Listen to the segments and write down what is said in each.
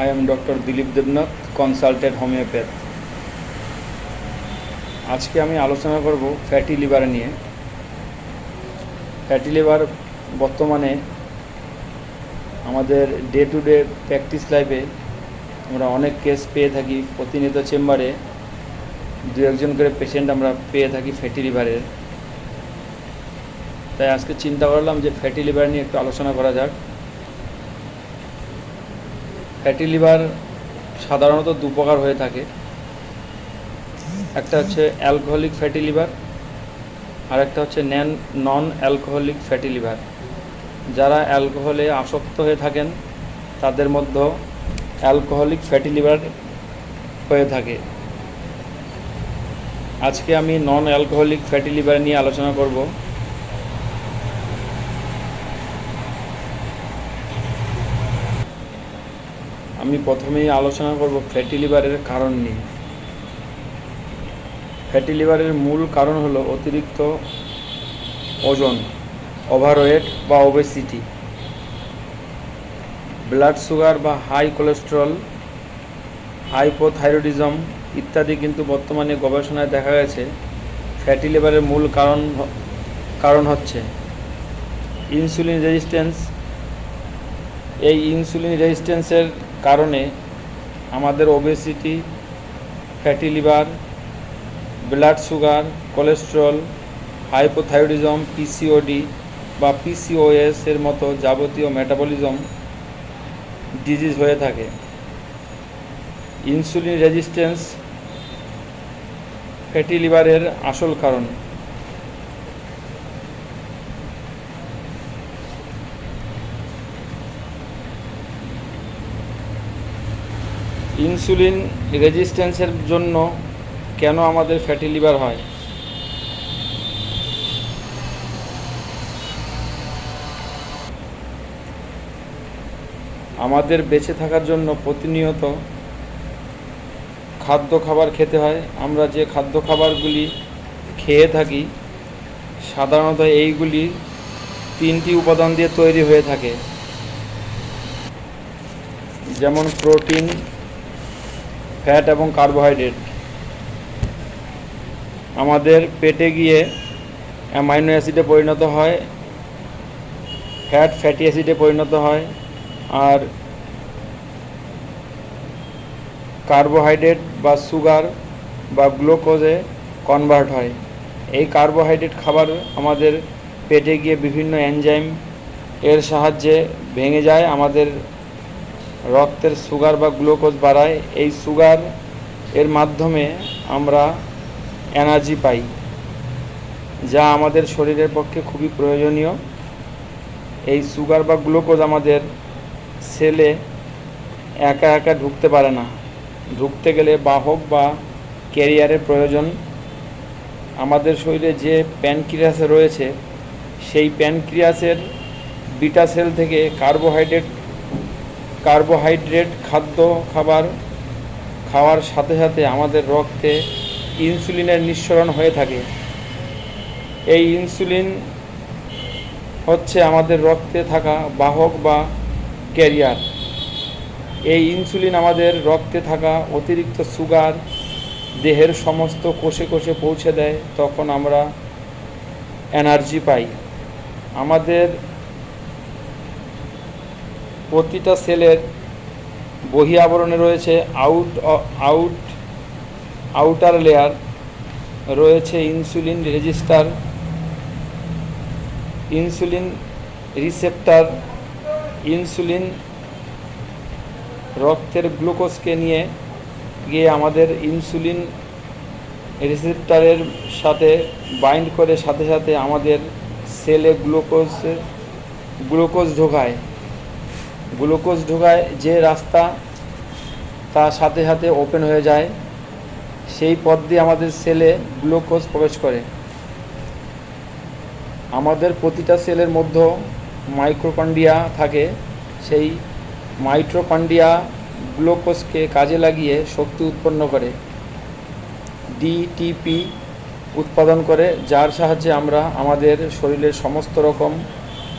I am Dr. Dilip Debnath consultant homoeopath আজকে আমি আলোচনা করব ফ্যাটি লিভার নিয়ে। ফ্যাটি লিভার বর্তমানে আমাদের ডে টু ডে প্র্যাকটিস লাইফে আমরা অনেক কেস পেয়ে থাকি। প্রতিনিয়ত চেম্বারে দু একজন করে পেশেন্ট আমরা পেয়ে থাকি ফ্যাটি লিভারের তাই আজকে চিন্তা করলাম যে ফ্যাটি লিভার নিয়ে একটু আলোচনা করা যাক। ফ্যাটি লিভার সাধারণত দু প্রকার হয়ে থাকে। একটা হচ্ছে অ্যালকোহলিক ফ্যাটি লিভার, আর একটা হচ্ছে non non alcoholic fatty liver. যারা অ্যালকোহলে আসক্ত হয়ে থাকেন, তাদের মধ্যে অ্যালকোহলিক ফ্যাটি লিভার হয়ে থাকে। আজকে আমি নন অ্যালকোহলিক ফ্যাটি লিভার নিয়ে আলোচনা করব। আমি প্রথমেই আলোচনা করব ফ্যাটি লিভারের কারণ নিয়ে। ফ্যাটি লিভারের মূল কারণ হলো অতিরিক্ত ওজন ওভারওয়েট বা ওবেসিটি ব্লাড সুগার বা হাই কোলেস্টেরল হাইপোথাইরয়েডিজম ইত্যাদি কিন্তু বর্তমানে গবেষণায় দেখা গেছে ফ্যাটি লিভারের মূল কারণ কারণ হচ্ছে ইনসুলিন রেজিস্ট্যান্স এই ইনসুলিন রেজিস্ট্যান্সের কারণে আমাদের obesity fatty liver blood sugar cholesterol hypothyroidism PCOD বা পিসিওএস এর মতো যাবতীয় মেটাবলিজম ডিজিজ হয়ে থাকে। ইনসুলিন রেজিস্ট্যান্স ফ্যাটি লিভারের আসল কারণ। ইনসুলিন রেজিস্ট্যান্সের জন্য কেন আমাদের ফ্যাটি লিভার হয়? আমাদের বেঁচে থাকার জন্য প্রতিনিয়ত খাদ্য খাবার খেতে হয়। আমরা যে খাদ্য খাবারগুলি খেয়ে থাকি, সাধারণত এইগুলি তিনটি উপাদান দিয়ে তৈরি হয়ে থাকে। যেমন প্রোটিন ফ্যাট এবং কার্বোহাইড্রেট। আমাদের পেটে গিয়ে অ্যামাইনো অ্যাসিডে পরিণত হয়, ফ্যাট ফ্যাটি অ্যাসিডে পরিণত হয়, আর কার্বোহাইড্রেট বা সুগার বা গ্লুকোজে কনভার্ট হয়। এই কার্বোহাইড্রেট খাবার আমাদের পেটে গিয়ে বিভিন্ন এনজাইম এর সাহায্যে ভেঙে যায়, আমাদের রক্তের সুগার বা গ্লুকোজ বাড়ায়। এই সুগার এর মাধ্যমে আমরা এনার্জি পাই, যা আমাদের শরীরের পক্ষে খুবই প্রয়োজনীয়। এই সুগার বা গ্লুকোজ আমাদের সেলে একা একা ঢুকতে পারে না। ঢুকতে গেলে বাহক বা ক্যারিয়ারের প্রয়োজন। আমাদের শরীরে যে প্যানক্রিয়াস রয়েছে, সেই প্যানক্রিয়াসের বিটা সেল থেকে কার্বোহাইড্রেট কার্বোহাইড্রেট খাদ্য খাবার খাওয়ার সাথে সাথে আমাদের রক্তে ইনসুলিনের নিঃসরণ হয়ে থাকে। এই ইনসুলিন হচ্ছে আমাদের রক্তে থাকা বাহক বা ক্যারিয়ার। এই ইনসুলিন আমাদের রক্তে থাকা অতিরিক্ত সুগার দেহের সমস্ত কোষে কোষে পৌঁছে দেয়, তখন আমরা এনার্জি পাই। আমাদের প্রতিটা সেলের বহি আবরণে রয়েছে আউট আউট আউটার লেয়ার রয়েছে insulin register insulin receptor insulin রক্তের গ্লুকোজকে নিয়ে গিয়ে আমাদের ইনসুলিন রিসেপ্টারের সাথে বাইন্ড করে সাথে সাথে আমাদের সেলে গ্লুকোজ গ্লুকোজ ঢোকায়। গ্লুকোজ ঢোকায় যে রাস্তা তার সাথে সাথে ওপেন হয়ে যায়, সেই পথ দিয়ে আমাদের সেলে গ্লুকোজ প্রবেশ করে। আমাদের প্রতিটা সেলের মধ্যে মাইক্রোকন্ডিয়া থাকে, সেই মাইট্রোকন্ডিয়া গ্লুকোজকে কাজে লাগিয়ে শক্তি উৎপন্ন করে ডিটিপি উৎপাদন করে, যার সাহায্যে আমরা আমাদের শরীরের সমস্ত রকম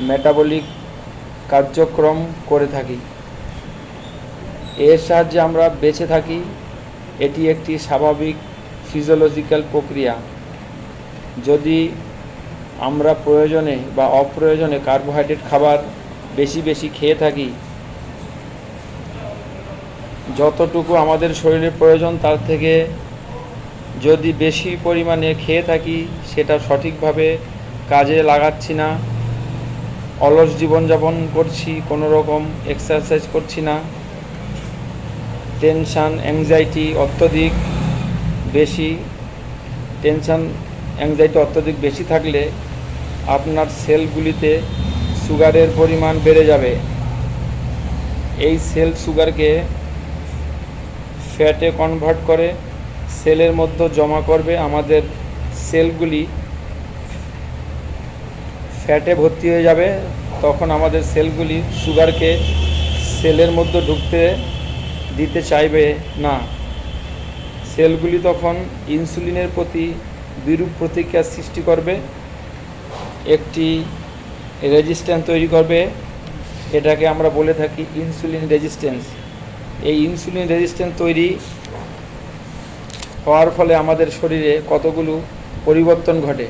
মেটাবলিক কার্যক্রম করে থাকি। এর সাহায্যে আমরা বেঁচে থাকি। এটি একটি স্বাভাবিক ফিজিওলজিক্যাল প্রক্রিয়া। যদি আমরা প্রয়োজনে বা অপ্রয়োজনে কার্বোহাইড্রেট খাবার বেশি বেশি খেয়ে থাকি, যতটুকু আমাদের শরীরের প্রয়োজন তার থেকে যদি বেশি পরিমাণে খেয়ে থাকি, সেটা সঠিকভাবে কাজে লাগাচ্ছি না। অলস জীবনযাপন করছি, কোনো রকম এক্সারসাইজ করছি না। টেনশান অ্যাংজাইটি অত্যধিক বেশি। টেনশান অ্যাংজাইটি অত্যধিক বেশি থাকলে আপনার সেলগুলিতে সুগারের পরিমাণ বেড়ে যাবে। এই সেল সুগারকে ফ্যাটে কনভার্ট করে সেলের মধ্যে জমা করবে। আমাদের সেলগুলি ফ্যাটে ভর্তি হয়ে যাবে, তখন আমাদের সেলগুলি সুগারকে সেলের মধ্যে ঢুকতে দিতে চাইবে না। সেলগুলি তখন ইনসুলিনের প্রতি বিরূপ প্রতিক্রিয়া সৃষ্টি করবে, একটি রেজিস্ট্যান্স তৈরি করবে, এটাকে আমরা বলে থাকি ইনসুলিন রেজিস্ট্যান্স। এই ইনসুলিন রেজিস্ট্যান্স তৈরি হওয়ার ফলে আমাদের শরীরে কতগুলো পরিবর্তন ঘটে?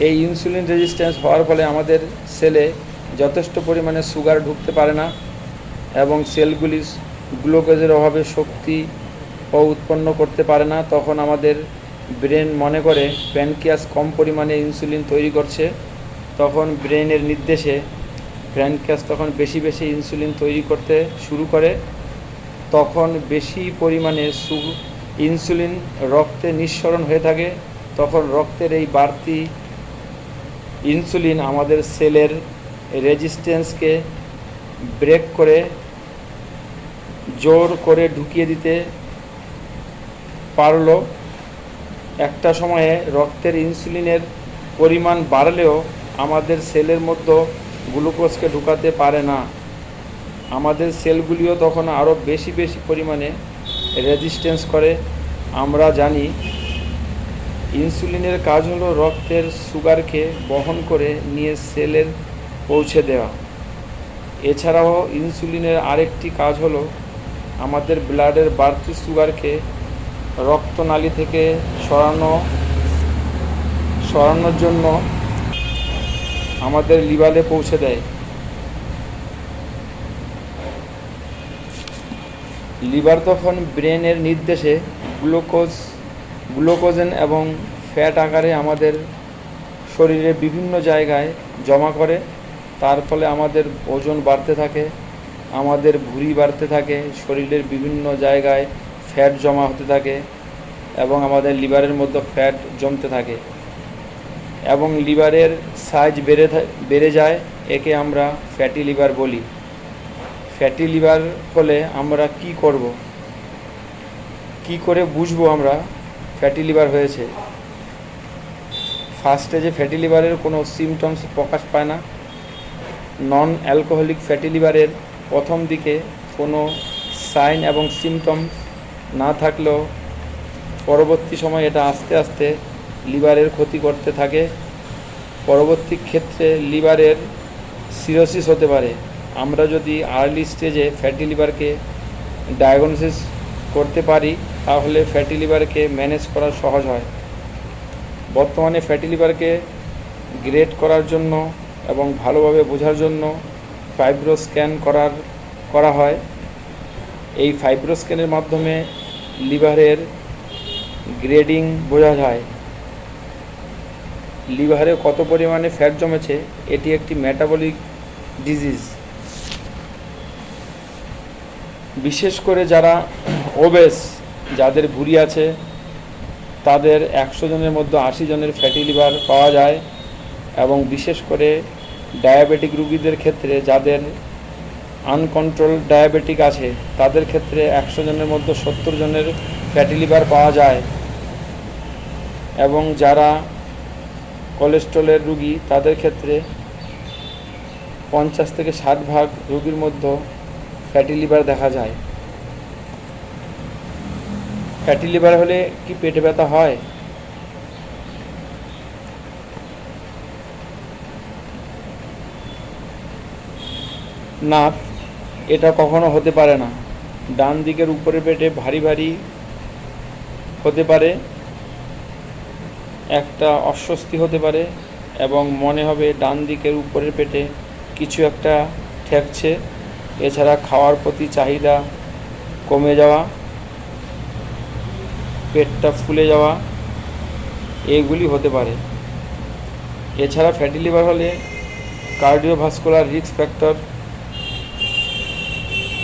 এই ইনসুলিন রেজিস্ট্যান্স হওয়ার ফলে আমাদের সেলে যথেষ্ট পরিমাণে সুগার ঢুকতে পারে না এবং সেলগুলি গ্লুকোজের অভাবে শক্তি ও উৎপন্ন করতে পারে না। তখন আমাদের ব্রেন মনে করে প্যানকিয়াস কম পরিমাণে ইনসুলিন তৈরি করছে। তখন ব্রেনের নির্দেশে প্যানকিয়াস তখন বেশি বেশি ইনসুলিন তৈরি করতে শুরু করে। তখন বেশি পরিমাণে সু ইনসুলিন রক্তে নিঃসরণ হয়ে থাকে। তখন রক্তের এই বাড়তি ইনসুলিন আমাদের সেলের রেজিস্ট্যান্সকে ব্রেক করে, জোর করে ঢুকিয়ে দিতে পারল। একটা সময়ে রক্তের ইনসুলিনের পরিমাণ বাড়লেও আমাদের সেলের মধ্যে গ্লুকোজকে ঢুকাতে পারে না। আমাদের সেলগুলিও তখন আরও বেশি বেশি পরিমাণে রেজিস্ট্যান্স করে। আমরা জানি ইনসুলিনের কাজ হলো রক্তের সুগারকে বহন করে নিয়ে সেলের পৌঁছে দেওয়া। এছাড়াও ইনসুলিনের আরেকটি কাজ হলো আমাদের ব্লাডের বাড়তি সুগারকে রক্তনালী থেকে সরানো, সরানোর জন্য আমাদের লিভারে পৌঁছে দেয়। লিভার তখন ব্রেনের নির্দেশে গ্লুকোজ গ্লুকোজেন এবং ফ্যাট আকারে আমাদের শরীরে বিভিন্ন জায়গায় জমা করে, তার ফলে আমাদের ওজন বাড়তে থাকে, আমাদের ভুঁড়ি বাড়তে থাকে, শরীরের বিভিন্ন জায়গায় ফ্যাট জমা হতে থাকে এবং আমাদের লিভারের মধ্যে ফ্যাট জমতে থাকে এবং লিভারের সাইজ বেড়ে বেড়ে যায়, একে আমরা ফ্যাটি লিভার বলি। ফ্যাটি লিভার হলে আমরা কি করব? কি করে বুঝব আমরা? ফ্যাটি লিভার হয়েছে। ফার্স্টে যে ফ্যাটি লিভারের কোনো সিমটমস প্রকাশ পায় না। নন অ্যালকোহলিক ফ্যাটি লিভারের প্রথম দিকে কোনো সাইন এবং সিমটমস না থাকলেও পরবর্তী সময় এটা আস্তে আস্তে লিভারের ক্ষতি করতে থাকে। পরবর্তী ক্ষেত্রে লিভারের সিরোসিস হতে পারে। আমরা যদি আর্লি স্টেজে ফ্যাটি লিভারকে ডায়াগনোসিস করতে পারি, তাহলে ফ্যাটি লিভারকে ম্যানেজ করা সহজ হয়। বর্তমানে ফ্যাটি লিভারকে গ্রেড করার জন্য এবং ভালোভাবে বোঝার জন্য ফাইব্রো স্ক্যান করার, করা হয়। এই ফাইব্রো স্ক্যানের মাধ্যমে লিভারের গ্রেডিং বোঝা যায়। লিভারে কত পরিমাণে ফ্যাট জমেছে, এটি একটি মেটাবলিক ডিজিজ বিশেষ করে যারা ওবেস যাদের ভুঁড়ি আছে, তাদের একশো জনের মধ্যে আশি জনের ফ্যাটি লিভার পাওয়া যায় এবং বিশেষ করে ডায়াবেটিক রুগীদের ক্ষেত্রে যাদের আনকন্ট্রোল ডায়াবেটিক আছে, তাদের ক্ষেত্রে একশো জনের মধ্যে সত্তর জনের ফ্যাটি লিভার পাওয়া যায়। এবং যারা কোলেস্ট্রলের রুগী, তাদের ক্ষেত্রে পঞ্চাশ থেকে ষাট ভাগ রুগীর মধ্যে ফ্যাটি লিভার দেখা যায়। ফ্যাটি লিভার হলে কি পেটে ব্যথা হয়? না, এটা কখনো হতে পারে না। ডান দিকের উপরের পেটে ভারী ভারী হতে পারে। একটা অস্বস্তি হতে পারে এবং মনে হবে ডান দিকের উপরের পেটে কিছু একটা ঠেকছে। এছাড়া খাওয়ার প্রতি চাহিদা কমে যাওয়া, পেটটা ফুলে যাওয়া এইগুলি হতে পারে। এছাড়া ফ্যাটি লিভার হলে কার্ডিওভাস্কুলার রিস্ক ফ্যাক্টর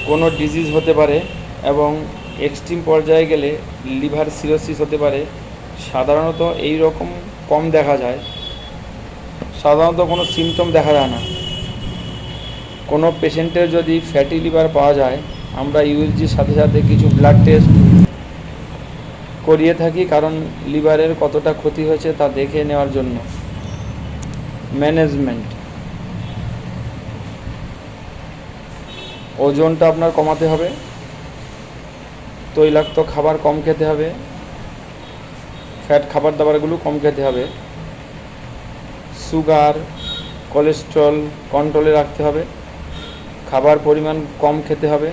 কোনো ডিজিজ হতে পারে এবং এক্সট্রিম পর্যায়ে গেলে লিভার সিরোসিস হতে পারে। সাধারণত এই রকম কম দেখা যায়। সাধারণত কোনো সিমটম দেখা যায় না। কোনো পেশেন্টের যদি ফ্যাটি লিভার পাওয়া যায়, আমরা ইউএসজির সাথে সাথে কিছু ব্লাড টেস্ট করিয়ে থাকি, কারণ লিভারের কতটা ক্ষতি হয়েছে তা দেখে নেওয়ার জন্য। ম্যানেজমেন্ট ওজনটা আপনার কমাতে হবে। তৈলাক্ত খাবার কম খেতে হবে। ফ্যাট খাবার দাবারগুলো কম খেতে হবে। সুগার কোলেস্ট্রল কন্ট্রোলে রাখতে হবে। খাবার পরিমাণ কম খেতে হবে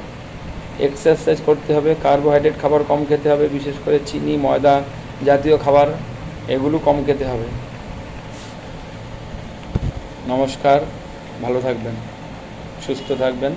এক্সারসাইজ করতে হবে কার্বোহাইড্রেট খাবার কম খেতে হবে, বিশেষ করে চিনি, ময়দা জাতীয় খাবার, এগুলো কম খেতে হবে। নমস্কার, ভালো থাকবেন, সুস্থ থাকবেন।